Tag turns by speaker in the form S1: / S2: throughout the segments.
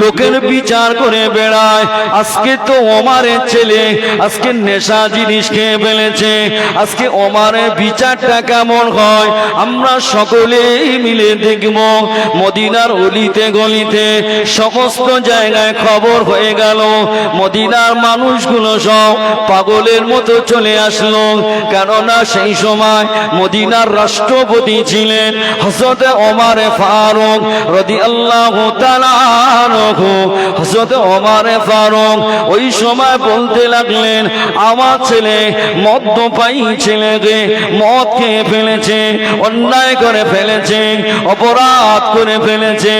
S1: লোকের বিচার করে বেড়ায়। আজকে তো ওমারের ছেলে, আজকে নেশা জিনিস খেয়ে ফেলেছে। আজকে ওমারের বিচারটা কেমন হয়? আমরা সকলেই মিলে দেখব। মদিনার অলিতে গলিতে সমস্ত জায়গায় খবর হয়ে গেল। মদিনার মানুষগুলো সব পাগলের মতো চলে আসলো। কেননা সেই সময় মদিনার রাষ্ট্রপতি ছিলেন হজরত ওমারে ফারুক রদি আল্লাহ হজরত ওমারে ফারুক, ওই সময় বলতে লাগলেন, আমার ছেলে মদ খেয়ে ফেলেছে, অন্যায় করে ফেলেছে, অপরাধ করে ফেলেছে।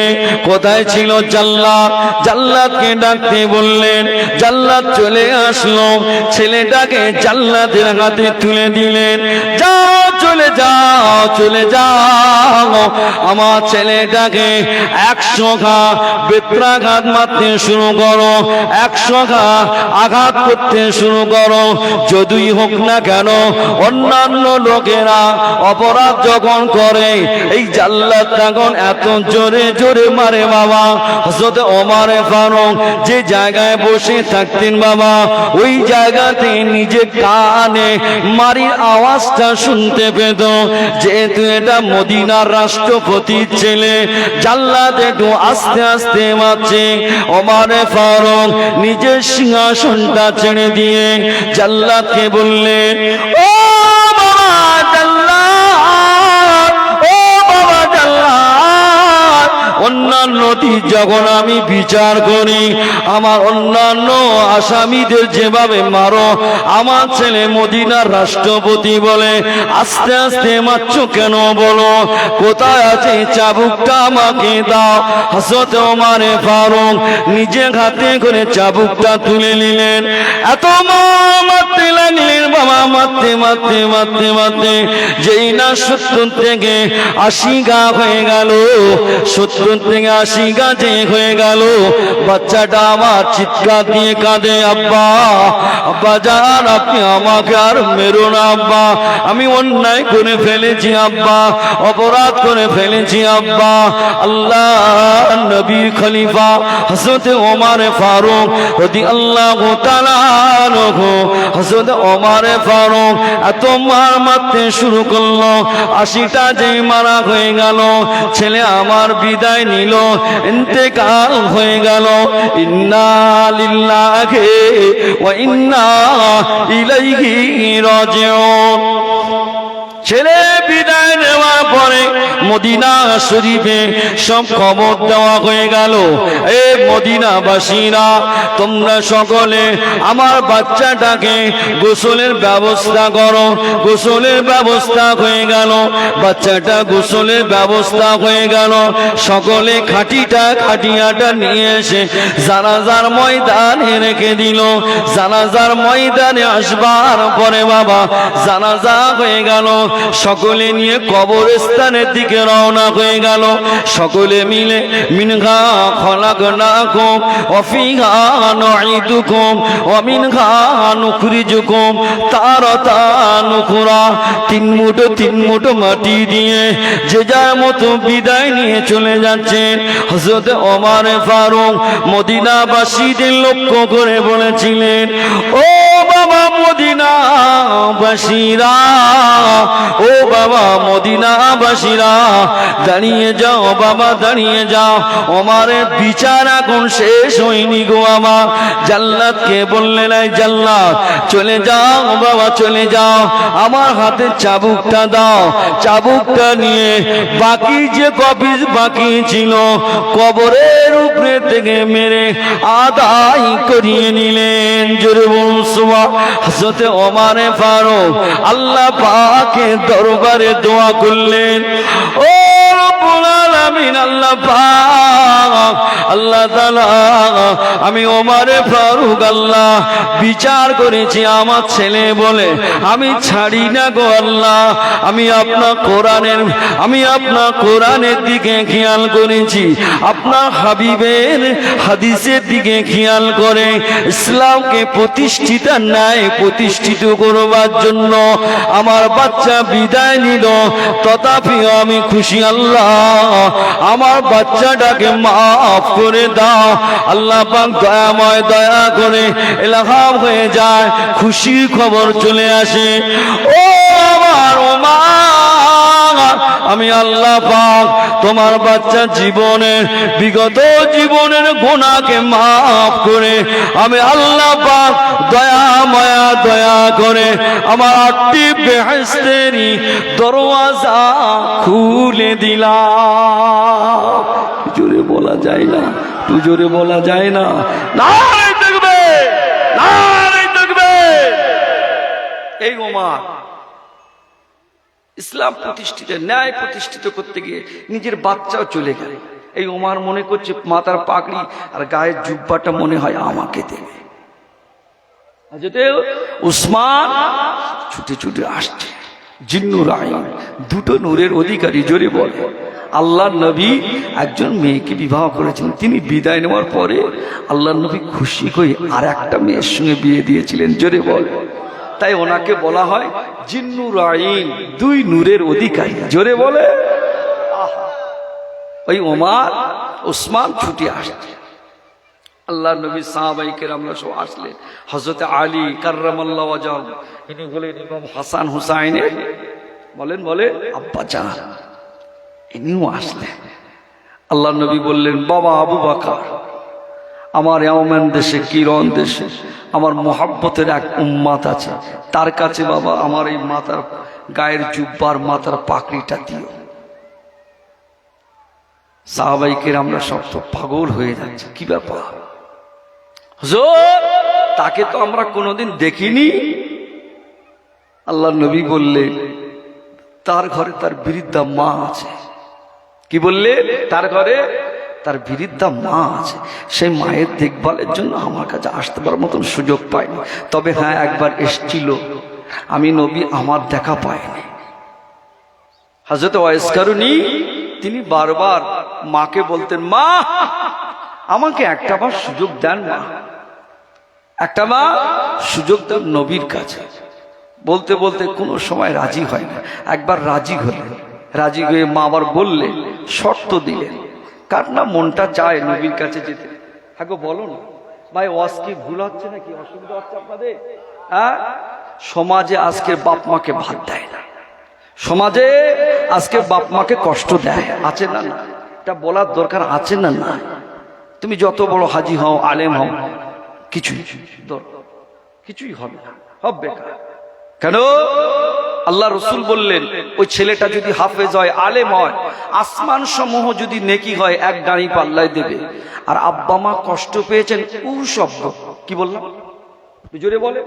S1: কোথায় ছিল জাল্লাদ? জাল্লাদকে ডাকতে বললেন, জাল্লাদ চলে আসলো। ছেলেটাকে জাল্লাদের হাতে তুলে দিলেন। যাও চলে যাও চলে যাও। আমার ছেলেটাকে একশো ঘা বেত্রাঘাত মারতে শুরু করো, একশো ঘা আঘাত করতে শুরু করো। যদুই হোক না কেন, অন্যান্য লোকেরা অপরাধ যখন করে, এই জাল্লাদ তখন এত জোরে জোরে মারে বাবা। হজরত ওমারে ফারুক যে জায়গায় বসে থাকতেন বাবা, ওই জায়গাতে নিজে কানে মারির আওয়াজটা শুনতে পেত যেহেতু এটা মদিনার রাষ্ট্রপতির ছেলে, জাল্লাদ একটু আস্তে আস্তে মারছে। ওমারে ফারুক নিজের সিংহাসনটা ছেড়ে দিয়ে জাল্লাদকে বললেন ও অন্যান্য যখন আমি বিচার করি, আমার অন্যান্য আসামিদের যেভাবে মারো, আমার ছেলে মদিনার রাষ্ট্রপতি বলে, আস্তে আস্তে মারছো কেন বলো? কোথায় আছে চাবুকটা আমাকে দাও। হাসত মারে ফারুক নিজে হাতে করে চাবুকটা তুলে নিলেন। এত মারতে লাগলেন, বাবা, মারতে মারতে মারতে মারতে। যেই না সত্তর থেকে আশি গা হয়ে গেল, সত্তর থেকে আশি গাছে হয়ে গেল। বাচ্চাটা আমার চিৎকার দিয়ে কাঁদে, আব্বা আব্বা যান আপনি আমাকে আর মেরো না, আব্বা। আমি অন্যায় করে ফেলেছি, আব্বা, অপরাধ করে ফেলেছি, আব্বা। আল্লাহ নবী খলিফা হসরত ওমার ফারুক রদি আল্লাহ হসরত ওমার ফারুক এত মার মারতে শুরু করল। আশিটা যে মারা হয়ে গেল, ছেলে আমার বিদায় নিল। ইন্তেকাল হয়ে গেল। ইন্না লিল্লাহি ওয়া ইন্না ইলাইহি রাজিউন। ছেলে বিদায় নেওয়ার পরে মদিনা শরীফে সব খবর দেওয়া হয়ে গেল। এ মদিনাবাসীরা, তোমরা সকলে আমার বাচ্চাটাকে গোসলের ব্যবস্থা করো। গোসলের ব্যবস্থা হয়ে গেল। বাচ্চাটা গোসলের ব্যবস্থা হয়ে গেল। সকলে খাটিটা, খাটিয়াটা নিয়ে এসে জানাজার ময়দানে রেখে দিল। জানাজার ময়দানে আসবার পরে বাবা, জানাজা হয়ে গেল। সকলে নিয়ে কবরস্থানের দিকে রওনা হয়ে গেল। সকলে মিলে মাটি দিয়ে যে যার মতো বিদায় নিয়ে চলে যাচ্ছেন। ফারুক মদিনাবাসীদের লক্ষ্য করে বলেছিলেন, ও বাবা মদিনাবাসীরা, ও বাবা মদিনাবাসীরা, দাঁড়িয়ে যাও বাবা, দাঁড়িয়ে যাও। আমারে বিচার এখন শেষ হয়নি গো আমা জাল্লাদকে বললেন এই জাল্লাদ চলে যাও বাবা, চলে যাও। আমার হাতে চাবুকটা দাও। চাবুকটা নিয়ে বাকি যে কপিস বাকি ছিল, কবরের উপরে থেকে মেরে আদায় করিয়ে নিলেন। জোরে বলুন হযরতে ওমারে ফারুক আল্লাহ পাকের দরবারে দোয়া করলেন ও আলামিন আল্লাহ পাক, আল্লাহ তাআলা, আমি ওমারে ফারুক, আল্লাহ বিচার করেছি, আমার ছেলে বলে, আমি ছাড়ি না গো আল্লাহ, আমি আপনার কোরআনের, আমি আপনার কোরআনের দিকে খেয়াল করেছি, আপনার হাবিবের হাদিসের দিকে খেয়াল করে, ইসলামকে প্রতিষ্ঠিত নাই প্রতিষ্ঠিত করবার জন্য আমার বাচ্চা বিদায় নিল তথাপি আমি খুশি, আল্লাহ আমার বাচ্চাটাকে মাফ করে
S2: দাও। আল্লাহ পাক দয়াময় দয়া করে এলাহাম হয়ে যায় খুশির খবর চলে আসে। ও আমার মা আমি আল্লাহ পাক তোমার বাচ্চা জীবনের, বিগত জীবনের গুণাকে মাফ করে, আমি আল্লাহ পাক দয়া মায়া দয়া করে আমার আটটি বেহেস্তেরই দরওয়াজা খুলে দিলাম। বলা যায় না তু জোরে বলা যায় না। এই ওমা, ইসলাম প্রতিষ্ঠিত, ন্যায় প্রতিষ্ঠিত করতে গিয়ে নিজের বাচ্চাও চলে গেল। এই ওমার মনে করছে মাথার পাগড়ি আর গায়ের জুব্বাটা মনে হয় আমাকে দেবে। উসমান ছুটে ছুটে আসছে। জিন্নুর আইন, দুটো নূরের অধিকারী জোরে বলে আল্লাহ নবী একজন মেয়েকে বিবাহ করেছেন। তিনি বিদায় নেওয়ার পরে আল্লাহ নবী খুশি হয়ে আর একটা মেয়ের সঙ্গে বিয়ে দিয়েছিলেন। জোরে বলে। তাই ওনাকে বলা হয় জিন্নুর আইন দুই নূরের অধিকারী। জোরে বলে। ওই ওমার, ওসমান ছুটে আসছে। আল্লাহ নবী সাহাবাইকের আমরা সব আসলে হজরত আলী কার্রামাল্লাহ হাসান হুসাইনের? বলেন, বলে, আব্বা জান। ইনিও আসলেন আল্লাহ নবী বললেন, বাবা আবু বাকার, আমার এমন দেশে, কিরণ দেশে আমার মোহাব্বতের এক উম্মাত আছে। তার কাছে বাবা, আমার এই মাথার গায়ের জুব্বার, মাথার পাকড়িটা দিও। সাহাবাইকের আমরা সব তো পাগল হয়ে যাচ্ছে। কি ব্যাপার? তাকে তো আমরা কোনোদিন দেখিনি। আল্লাহ নবী বললে তার ঘরে তার বৃদ্ধা মা আছে। কি বললে? তার ঘরে তার বৃদ্ধা মা আছে। সেই মায়ের দেখভালের জন্য আমার কাছে আসতে পারার মতন সুযোগ পায়নি। তবে হ্যাঁ একবার এসছিল। আমি নবী আমার দেখা পাইনি। হাজরত ওয়াইসকারুনি তিনি বারবার মাকে বলতেন, মা, আমাকে একটা বার সুযোগ দেন মা। একটা মা সুযোগ দেন নবীর কাছে। বলতে বলতে কোনো সময় রাজি হয় না। একবার রাজি হলেন। রাজি হয়ে মা আবার বললেন শর্ত দিলেন। কার না মনটা চায় নবীর কাছে যেতে? হ্যাঁ গো বলো না। ভাই, ওয়াজ কি ভুল হচ্ছে নাকি? অসুবিধা হচ্ছে আপনাদের? হ্যাঁ? সমাজে আজকে বাপ মাকে ভাত দেয় না। সমাজে আজকে বাপ মাকে কষ্ট দেয়। আছে না না? এটা বলার দরকার আছে না না? তুমি যত বড় হাজি হও, আলেম হও, কিছুই কিছুই হবে না। হব কেন? আল্লাহ রসুল বললেন, ওই ছেলেটা যদি হাফেজ হয়, আলেম হয় আসমান সমূহ যদি নেকি হয়, এক দাঁড়ি পাল্লায় দেবে। আর আব্বা মা কষ্ট পেয়েছেন উ শব্দ। কি বললাম? জোরে বলে।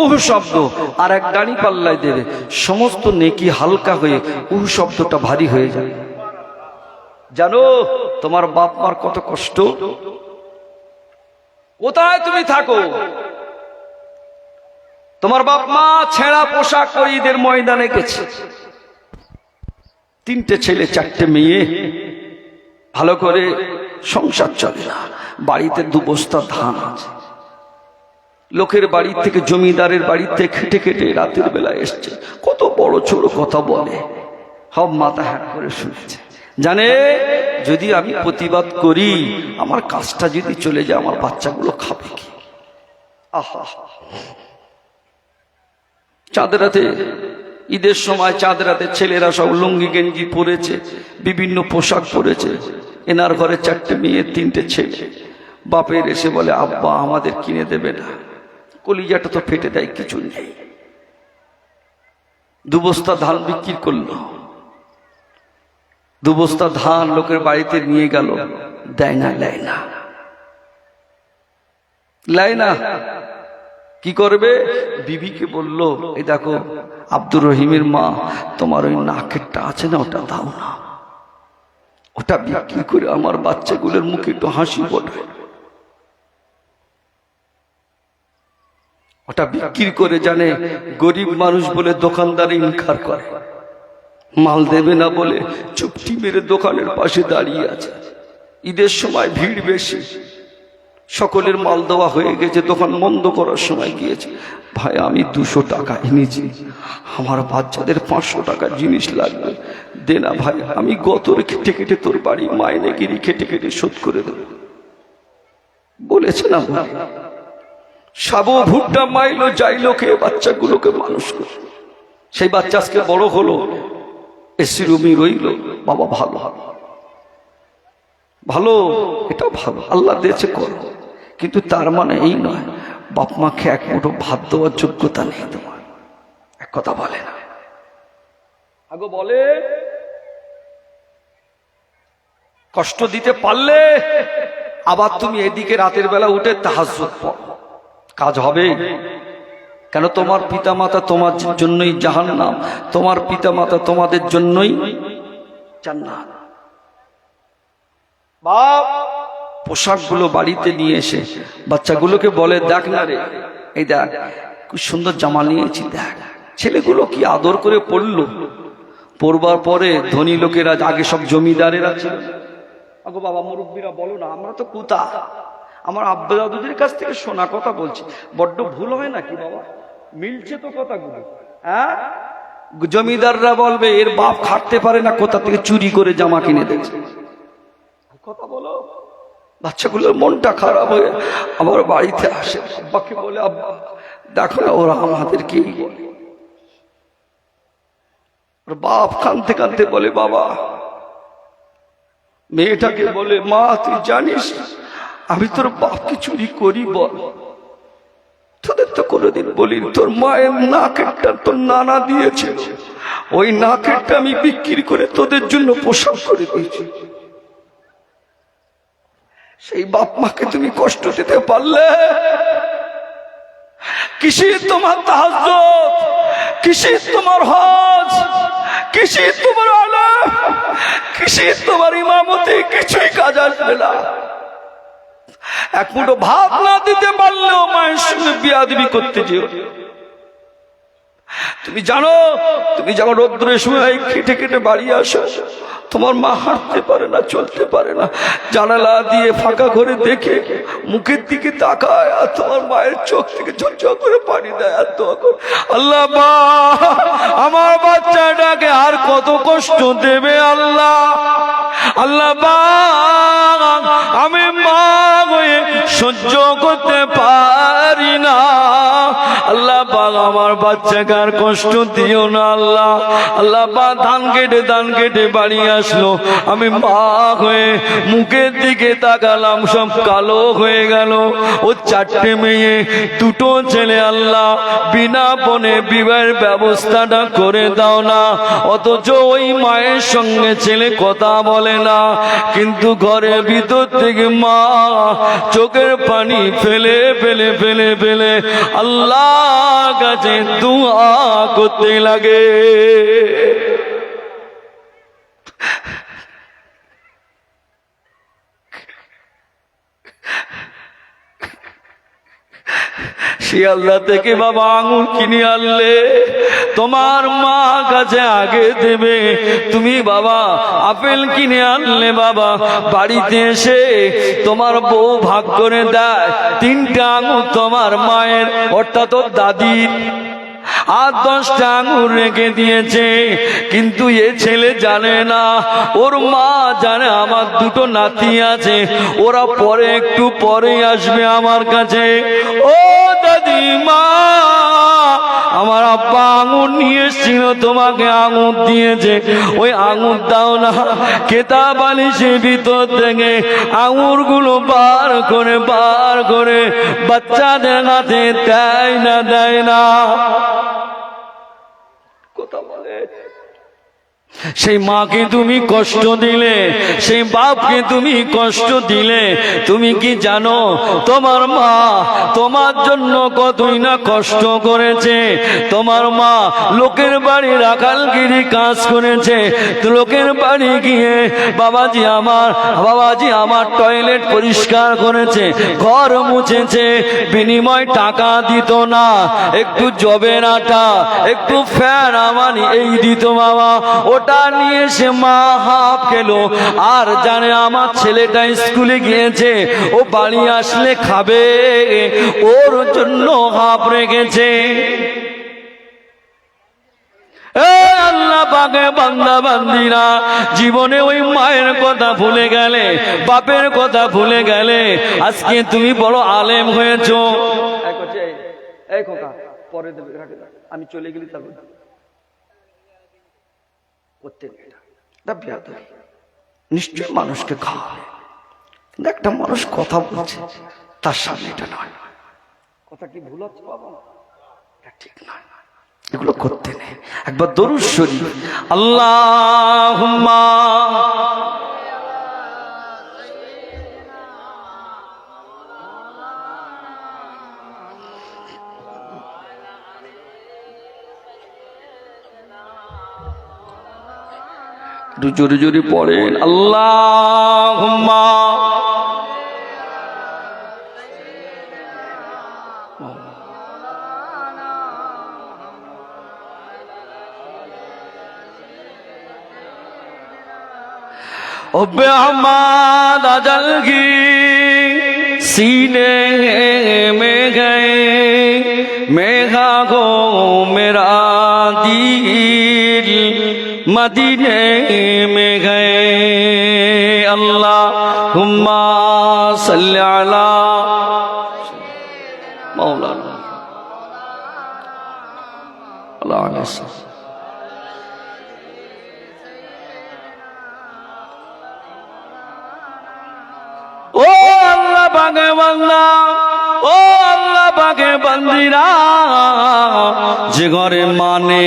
S2: উহ শব্দ, আর এক দাঁড়ি পাল্লায় দেবে। সমস্ত নেকি হালকা হয়ে উহ শব্দটা ভারী হয়ে যায়। জানো, তোমার বাপ মার কত কষ্ট? কোথায় তুমি থাকো? তোমার বাপ মা ছেঁড়া পোশাক পরে ঈদের ময়দানে গেছে। তিনটে ছেলে, চারটে মেয়ে। ভালো করে সংসার চলে না। বাড়িতে দু বস্তা ধান আছে। লোকের বাড়ি থেকে, জমিদারের বাড়িতে খেটে খেটে রাতের বেলা এসছে। কত বড় ছোট কথা বলে। সব মাথা হ্যাক করে শুনেছে। জানে, যদি আমি প্রতিবাদ করি, আমার কাজটা যদি চলে যায়, আমার বাচ্চাগুলো খাবে কি? আহা। চাঁদ রাতে ঈদের সময় চাঁদ রাতে ছেলেরা সব লুঙ্গি গেঞ্জি পরেছে, বিভিন্ন পোশাক পরেছে। এনার ঘরে চারটে মেয়ে, তিনটে ছেলে। বাপের এসে বলে, আব্বা, আমাদের কিনে দেবে না। কলিজাটা তো ফেটে দেয়, কিছু নেই। দু বস্তা ধান বিক্রি করল। দু বস্তা ধান লোকের বাড়িতে নিয়ে গেল। দেয় না, লেয় না। লেয় না। কি করবে? বিবিকে বলল, এই দেখো, আব্দুর রহিমের মা, তোমার ওই নাকেরটা আছে না, ওটা দাও না। ওটা বিক্রি করে আমার বাচ্চাগুলোর মুখে একটু হাসি ফোটায়। ওটা বিক্রি করে জানে, গরিব মানুষ বলে দোকানদার ইনকার করে। মাল দেবে না বলে চুপটি মেরে দোকানের পাশে দাঁড়িয়ে আছে। ঈদের সময় ভিড় বেশি। সকলের মাল দেওয়া হয়ে গেছে, দোকান বন্ধ করার সময় গিয়েছে। ভাই, আমি দুশো টাকা এনেছি। আমার বাচ্চাদের পাঁচশো টাকার জিনিস লাগবে। দে না ভাই, আমি গতর খেটে খেটে তোর বাড়ি মাইনে গিরি খেটে খেটে শোধ করে দেবো।
S1: বলেছে না সাবু ভুট্টা মাইলো যাইলো খেয়ে বাচ্চাগুলোকে মানুষ করে। সেই বাচ্চা আজকে বড় হলো এসি রুমি রইল। বাবা ভালো ভালো। ভালো? এটা ভালো। আল্লাহ দিয়েছে করো। কিন্তু তার মানে এই নয়, বাপ মাকে এক মুঠো ভাত দেওয়ার যোগ্যতা নেই তোমার। এক কথা বলে না। আগো বলে, কষ্ট দিতে পারলে আবার তুমি এদিকে রাতের বেলা উঠে পড়ো। কাজ হবে। কেন তোমার পিতামাতা তোমার জন্যই জাহান নাম তোমার পিতামাতা তোমাদের জন্যই জান্নাত। বাপ পোশাকগুলো বাড়িতে নিয়ে এসে বাচ্চাগুলোকে বলে, দেখ না রে, এই দেখ, খুব সুন্দর জামা নিয়েছি, দেখ, ছেলেগুলো কি আদর করে পড়ল? পড়বার পরে ধনী লোকেরা, আগে সব জমিদারেরা ছিল। আগো বাবা, মুরব্বীরা, বলো না, আমরা তো কুতা। আমার আব্বা দাদুদের কাছ থেকে শোনা কথা বলছি। বড্ড ভুল হয় নাকি বাবা? মিলছে তো কথাগুলো হ্যাঁ? জমিদাররা বলবে, এর বাপ খাটতে পারে না, কোথা থেকে চুরি করে জামা কিনে দিয়েছে? কথা বলো। বাচ্চাগুলোর মনটা খারাপ হয়ে আবার বাড়িতে আসে। আব্বাকে বলে, আব্বা, দেখো না, ওরা আমাদেরকেই বলে? ওর বাপ কানতে কানতে বলে, বাবা, মেয়েটাকে বলে, মা, তুই জানিস, আমি তোর বাপকে চুরি করি, বল। তোদের তো কোনোদিন বলি তোর মায়ের নাকেরটা তোর নানা দিয়েছে ওই নাকেরটা আমি বিক্রি করে তোদের জন্য পোশাক করে দিয়েছি। সেই বাপ মাকে তুমি কষ্ট দিতে পারলে? কিসের তোমার তাহাজ কিসের তোমার হজ কিসের তোমার আলম কিসের তোমার ইমামতি, কিছুই কাজ আসবে না। এক মুঠো ভাত না দিতে পারলেও মায়ের সঙ্গে বিয়াদবি করতে যেও। তুমি জানো, তুমি যখন রৌদ্রের সময় খেটে খেটে বাড়ি আসো, তোমার মা হাঁটতে পারে না, চলতে পারে না। জানালা দিয়ে ফাঁকা ঘরে দেখে মুখের দিকে তাকায় আর তোমার মায়ের চোখ থেকে ঝরঝর করে পানি দেয় আর করে। আল্লাহ বা, আমার বাচ্চাটাকে আর কত কষ্ট দেবে আল্লাহ? আল্লাহ আমি মা হয়ে সহ্য করতে পারি না। আল্লাহ পাক, আমার বাচ্চাকে আর কষ্ট দিও না আল্লাহ। আল্লাহ পাক, ধান কেটে ধান কেটে বাড়ি আসলো। আমি মা হয়ে মুখের দিকে তাকালাম, সব কালো হয়ে গেল। ও চারটে মেয়ে, দুটো ছেলে আল্লাহ, বিনা বনে বিবাহের ব্যবস্থাটা করে দাও না। অথচ ওই মায়ের সঙ্গে ছেলে কথা বলে। না কিন্তু ঘরের ভিতর থেকে মা চোখের পানি ফেলে ফেলে ফেলে ফেলে আল্লাহ কাছে দুয়া করতে লাগে। শিয়ালদা থেকে বাবা আঙুর কিনে আনলে তোমার মা কাছে আগে দেবে। তুমি বাবা আপেল কিনে আনলে বাবা, বাড়িতে এসে তোমার বউ ভাগ করে দেয়। তিনটা আঙুর তোমার মায়ের, অর্থাৎ দাদির। আর দশটা আঙুর রেখে দিয়েছে। কিন্তু এ ছেলে জানে না, ওর মা জানে আমার দুটো নাতি আছে। ওরা পরে একটু পরে আসবে আমার কাছে। ও দাদিমা! আমার আব্বা আঙুর নিয়েছিল, তোমাকে আঙুর দিয়েছে। ওই আঙুর দাও না কেতা সে ভিতর থেকে আঙুরগুলো বার করে বার করে বাচ্চাদের হাতে দেয় না দেয় না কথা বলে সেই মাকে তুমি কষ্ট দিলে, সেই বাপকে তুমি কষ্ট দিলে। তুমি কি জানো, তোমার মা তোমার জন্য কতই না কষ্ট করেছে। তোমার মা লোকের বাড়ি রাখালগিরি কাজ করেছে। লোকের বাড়ি গিয়ে বাবাজি আমার বাবাজি আমার টয়লেট পরিষ্কার করেছে, ঘর মুছেছে, বিনিময় টাকা দিত না। একটু জবের আটা, একটু ফ্যান আমার এই দিত বাবা ওটা নিয়ে এসে মা হাফ খেলো। আর জানে আমার ছেলেটা স্কুলে গিয়েছে, ও বাড়ি আসলে খাবে। ওর জন্য হাফ রেখেছে। জীবনে ওই মায়ের কথা ভুলে গেলে, বাপের কথা ভুলে গেলে, আজকে তুমি বড় আলেম হয়েছো।
S2: পরে দেবে আমি চলে গেলি তারপর বেয়াদবি। নিশ্চয় মানুষকে খাওয়াবে। কিন্তু একটা মানুষ কথা বলছে, তার সামনে এটা নয়। কথা কি ভুল হচ্ছে বাবা? এটা ঠিক নয়। এগুলো করতে নেই। একবার দরুদ শরীফ
S1: আল্লাহ
S2: একটু জোরে জোরে পড়েন
S1: আল্লাহ अब अहमद अजल की सीने में गए मेघा गो मेरा दिल मदीने में गए अल्लाह हुम्मा सल्ली अला
S2: মৌলানা আল্লাহ আলাইহি
S1: ও আল্লাহ পাকে বান্দিরা, যে ঘরে মানে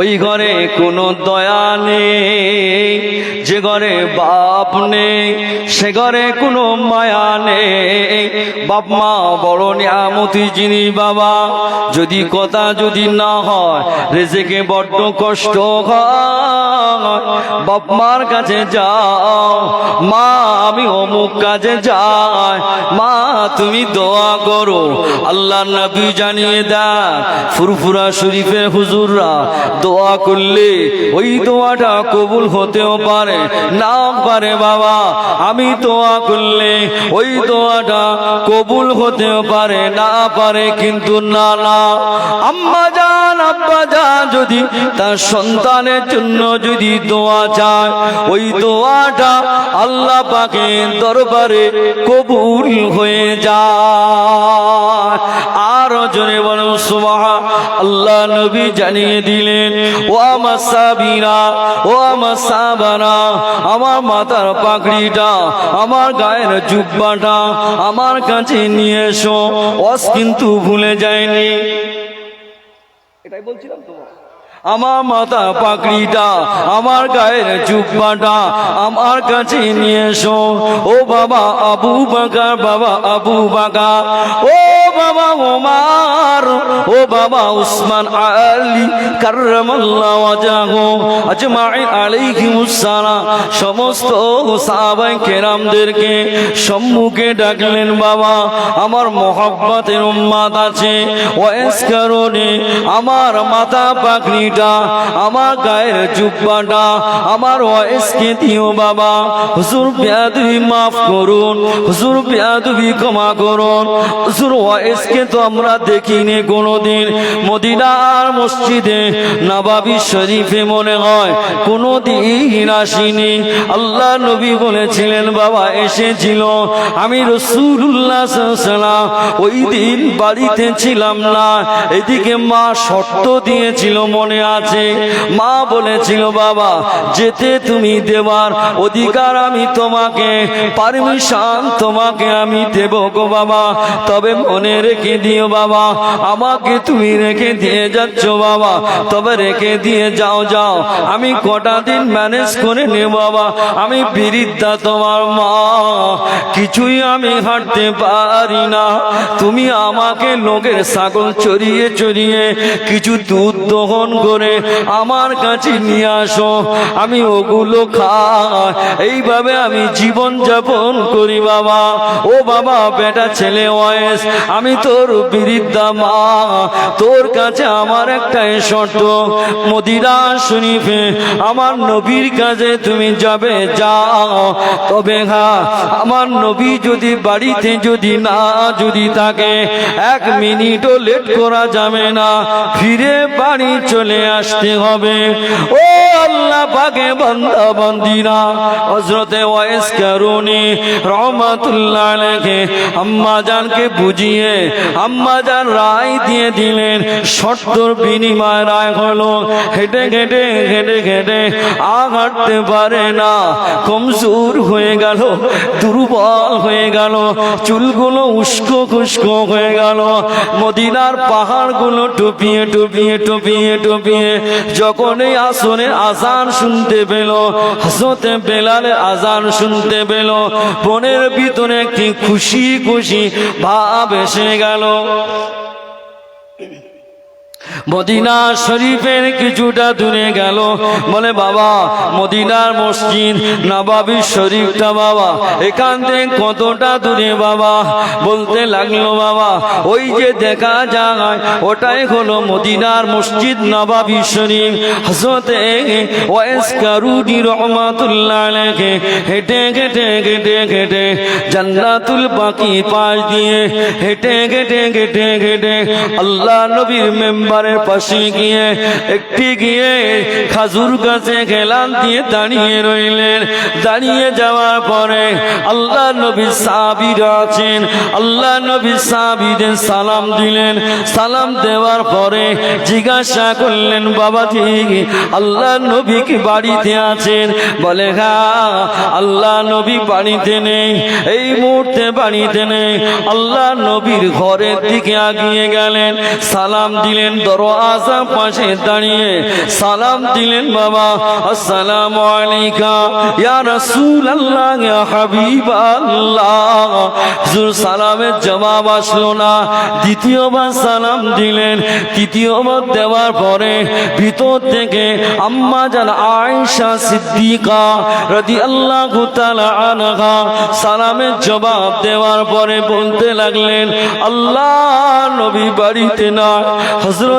S1: ওই ঘরে কোনো দয়া নেই। যে ঘরে বাপ নেই, সে ঘরে কোনো মায়া নেই। বাপ মা বড় নিয়ামতি যিনি বাবা, যদি কথা যদি না হয়, রেজেকে বড্ড কষ্ট বাপ মার কাছে যাও, মা আমি অমুক কাজে যাই। মা, তুমি দোয়া করো আল্লাহ নবী জানিয়ে দেন ফুরফুরা শরীফের হুজুররা, দোয়া করলে ওই দোয়াটা কবুল হতেও পারে। না পারে বাবা, আমি দোয়া করলে ওই দোয়াটা কবুল হতেও পারে, না পারে কিন্তু না না। আম্মা জান, আব্বা জান, যদি তার সন্তানের জন্য যদি দোয়া চায়, ওই দোয়াটা আল্লাহ পাকে দরবারে কবুল হয়ে যায়। নবী জানিয়ে দিলেন, ও আমার সাবিরা, ও আমার সাবানা আমার মাথার পাগড়িটা, আমার গায়ের জুব্বাটা আমার কাছে নিয়ে এসো অস কিন্তু ভুলে যায়নি।
S2: এটাই বলছিলাম তো।
S1: আমার মাথা পাকড়িটা আমার গায়ের জুব্বাটা আমার কাছে নিয়ে এসো। ও বাবা আবু বাগা বাবা আবু বাগা ও ওমার ও বাবা উসমান আলী ওয়াজাহু আজমাইন আলাইহিমুস সালাম সমস্ত সাহাবায়ে কেরামদেরকে সম্মুখে ডাকলেন, বাবা, আমার মহব্বতের উম্মাদ আছে। কারণে আমার মাথা পাকড়িটা আমার গায়ের জুব্বাটা, আমার ওয়েসকে দিও, বাবা। হুজুর মাফ করুন। হুজুর, বেয়াদবি ক্ষমা করুন। হুজুর তো আমরা দেখিনি কোনোদিন। মদিনার মসজিদে নবাবি শরীফে মনে হয় কোনোদিন আসিনি। আল্লাহ নবী বলেছিলেন, বাবা এসেছিল। আমি রসুল্লাহ সাল্লাম ওই দিন বাড়িতে ছিলাম না। এদিকে মা শর্ত দিয়েছিল, মনে আছে। মা বলেছিল, বাবা, যেতে তুমি দেবার অধিকার আমি তোমাকে, পারমিশন তোমাকে আমি দেব গো বাবা। তবে মনে রেখে দিও বাবা। আমাকে তুমি রেখে দিয়ে যাচ্ছ বাবা। তবে রেখে দিয়ে যাও যাও। আমি কটা দিন ম্যানেজ করে নে বাবা। আমি বিরিদ্ধা তোমার মা। কিছুই আমি হাঁটতে পারি না। তুমি আমাকে লোকের ছাগল চড়িয়ে চড়িয়ে কিছু দুধ দহন করে আমার কাছে নিয়ে আসো। আমি ওগুলো খাই। এইভাবে আমি জীবন যাপন করি বাবা। ও বাবা, বেটা ছেলে ওয়েস আমি তোর বিরিদ্ধা মা তোর কাছে আমার একটাই শর্ত। মদিরা শরীফে আমার নবীর কাছে তুমি যাবে, যাও। তবে হ্যাঁ আমার নবী নবী যদি বাড়িতে যদি না যদি থাকে, এক মিনিটও লেট করা যাবে না। ফিরে বাড়ি চলে আসতে হবে। ও আল্লাহ পাকে বান্দা বান্দিরা। হজরতে ওয়াইস কারুনি রহমাতুল্লাহ আলাইহি আম্মা জানকে বুঝিয়ে, আম্মা জান রায় দিয়ে দিলেন, শর্তর বিনিময় রায় হলো, হেঁটে হেঁটে হেঁটে হেঁটে আ হাঁটতে পারে না, কমজোর হয়ে গেল, দুর্বল হয়ে গেল, চুলগুলো উস্কো খুস্কো হয়ে গেল, মদিনার পাহাড়গুলো টুপিয়ে টুপিয়ে টুপিয়ে টুপিয়ে যখন এই আসনের আজান শুনতে পেল হাসতে বেলালে আজান শুনতে পেল, বনের ভিতরে একটি খুশি খুশি ভাব এসে গেল। মদিনা শরীফের কিছুটা দূরে গেল। বলে, বাবা, মদিনার মসজিদ নবাবি শরীফটা বাবা, এখান থেকে কতটা দূরে বাবা? বলতে লাগল, বাবা, ওই যে দেখা যায়, ওটাই হলো মদিনার মসজিদ নবাবি শরীফ। হসতে ওয়েস কারুনি রহমাতুল্লাহ হেঁটে হেঁটে হেঁটে হেঁটে জান্নাতুল বাকি পাশ দিয়ে হেঁটে হেঁটে হেঁটে হেঁটে আল্লাহ নবীর মেম্বারের পাশে গিয়ে, একটি গিয়ে খাজুর গাছে খেলান দিয়ে দাঁড়িয়ে রইলেন। দাঁড়িয়ে যাওয়ার পরে আল্লাহ নবী সাবিরা আছেন। আল্লাহ নবী সাবিদের সালাম দিলেন। সালাম দেওয়ার পরে জিজ্ঞাসা করলেন, বাবা ঠিক, আল্লাহ নবী কি বাড়িতে আছেন? বলে হা আল্লাহ নবী বাড়িতে নেই। এই মুহূর্তে বাড়িতে নেই। আল্লাহ নবীর ঘরের দিকে আগিয়ে গেলেন। সালাম দিলেন দরওয়াজা পাশে দাঁড়িয়ে সালাম দিলেন, বাবা, আসসালামু আলাইকা, ইয়া রাসূলুল্লাহ, ইয়া হাবিবাল্লাহ। হুজুর, সালামের জবাব আসলো না। দ্বিতীয়বার সালাম দিলেন, তৃতীয়বার দেওয়ার পরে ভিতর থেকে আম্মা জান আয়েশা সিদ্দিকা রাদিয়াল্লাহু তাআলা আনহা সালামের জবাব দেওয়ার পরে বলতে লাগলেন, আল্লাহ নবী বাড়িতে না।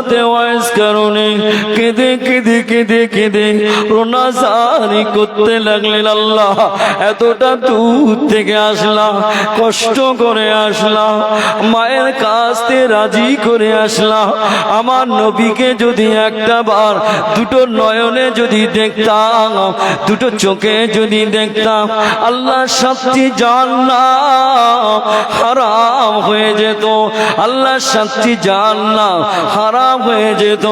S1: হজরতে ওয়াইস কারণে। কেঁদে কেঁদে কেঁদে কেঁদে প্রণাজারি করতে লাগলেন আল্লাহ। এতটা দূর থেকে আসলাম, কষ্ট করে আসলাম, মায়ের কাছ থেকে রাজি করে আসলাম। আমার নবীকে যদি একটা বার দুটো নয়নে যদি দেখতাম, দুটো চোখে যদি দেখতাম আল্লাহ শান্তি জান্না হারাম হয়ে যেত। আল্লাহ শান্তি জান্না হারাম হয়ে যেত।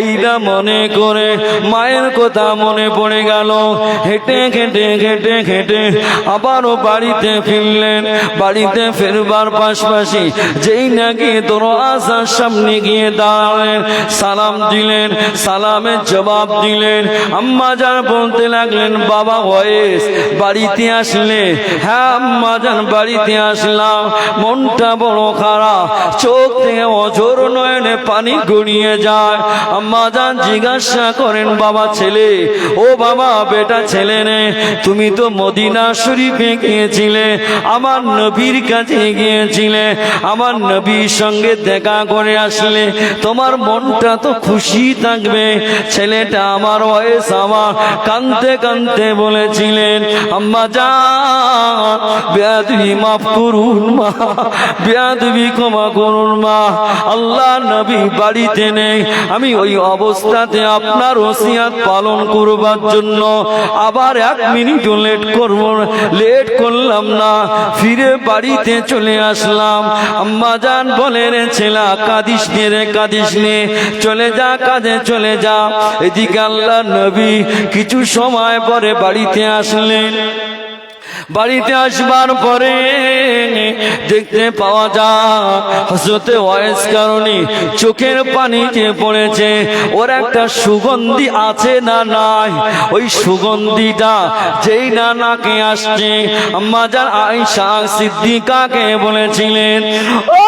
S1: এইটা মনে করে মায়ের কথা মনে পড়ে গেল। হেঁটে হেঁটে হেঁটে হেঁটে আবারও বাড়িতে ফিরলেন। বাড়িতে ফেরবার পাশাপাশি যেই নাকি আসার সামনে গিয়ে দাঁড়ালেন, সালাম দিলেন, সালামের জবাব দিলেন। আম্মা যান বলতে লাগলেন, বাবা ওয়েস, বাড়িতে আসলে। হ্যাঁ আম্মা যান, বাড়িতে আসলাম। মনটা বড় খারাপ, চোখ থেকে অজর নয়নে পানি গড়িয়ে যায়। আম্মা যান জিজ্ঞাসা করেন, বাবা ছেলে, ও বাবা, বেটা ছেলে নে, তুমি তো মদিনা শরীফে গিয়েছিলে, আমার নবীর কাছে গিয়েছিলে, আমার নবীর সঙ্গে দেখা করে আসলে, তোমার মনটা তো খুশি থাকবে। ছেলেটা আমার বয়স আমার, কানতে কানতে বলেছিলেন, আম্মা যা বেয়াদবি মাফ করুন মা, বেয়াদবি ক্ষমা করুন মা, আল্লাহ নবী বাড়িতে নেই আমি ওই অবস্থাতে আপনার ওসিয়াত পালন করবার জন্য আবার এক মিনিট লেট করব, লেট করলাম না। ফিরে বাড়িতে চলে আসলাম। আম্মা জান বলে, রে ছেলা, কাদিস নে রে, কাদিস নে। চলে যা কাজে চলে যা। এদিকে আল্লাহ নবী কিছু সময় পরে বাড়িতে আসলেন। বাড়িতে আসবার পরে দেখতে পাওয়া যায় ওয়েস কারণে চোখের পানি যে পড়েছে। ওর একটা সুগন্ধি আছে না নাই? ওই সুগন্ধিটা যেই না নাকে আসছে, মাজার আইসা সিদ্দিকাকে বলেছিলেন, ও